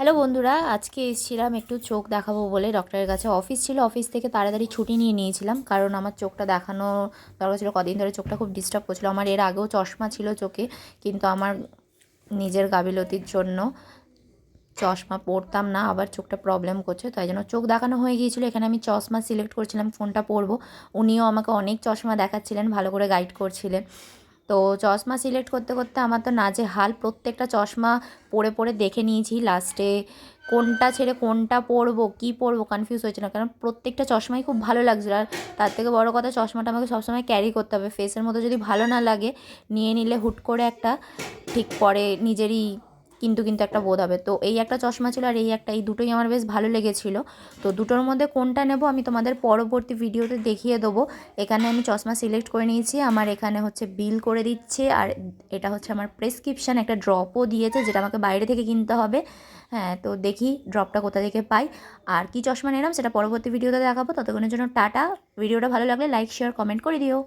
Hello বন্ধুরা, আজকে এসেছিলাম একটু চোখ দেখাবো বলে। ডক্টরের কাছে অফিস ছিল, অফিস থেকে তাড়াতাড়ি ছুটি নিয়ে নিয়েছিলাম, কারণ আমার চোখটা দেখানো দরকার ছিল। কদিন ধরে চোখটা খুব ডিস্টার্ব করছিল। আমার এর আগেও চশমা ছিল চোখে, কিন্তু আমার নিজের গাফিলতির জন্য চশমা পরতাম না, আবার চোখটা প্রবলেম করছে, তাই জন্য চোখ দেখানো হয়ে গিয়েছিল। এখানে আমি চশমা সিলেক্ট করছিলাম, ফোনটা পরবো। উনিও আমাকে অনেক চশমা দেখাচ্ছিলেন, ভালো করে গাইড করছিলেন। তো চশমা সিলেক্ট করতে করতে আমার তো নাজে হাল প্রত্যেকটা চশমা পরে পরে দেখে নিয়েছি লাস্টে কোনটা ছেড়ে কোনটা পরবো, কি পরবো কনফিউজ হয়েছে না। কারণ প্রত্যেকটা চশমাই খুব ভালো লাগছিল। আর তার থেকে বড় কথা চশমাটা আমাকে সবসময় ক্যারি করতে হবে। ফেসের মতো যদি ভালো না লাগে, নিয়ে নিলে হুট করে একটা, ঠিক পরে নিজেরই কিন্তু কিন্তু একটা বোধ হবে। তো এই একটা চশমা ছিল আর এই একটা, এই দুটোই আমার বেশ ভালো লেগেছিল। তো দুটোর মধ্যে কোনটা নেব আমি তোমাদের পরবর্তী ভিডিওতে দেখিয়ে দেবো। এখানে আমি চশমা সিলেক্ট করে নিয়েছি। আমার এখানে হচ্ছে বিল করে দিচ্ছে আর এটা হচ্ছে আমার প্রেসক্রিপশান একটা ড্রপও দিয়েছে যেটা আমাকে বাইরে থেকে কিনতে হবে। হ্যাঁ তো দেখি ড্রপটা কোথা থেকে পাই। আর কি চশমা নিলাম সেটা পরবর্তী ভিডিওতে দেখাবো। ততক্ষণের জন্য টাটা। ভিডিওটা ভালো লাগলে লাইক শেয়ার কমেন্ট করে দিও।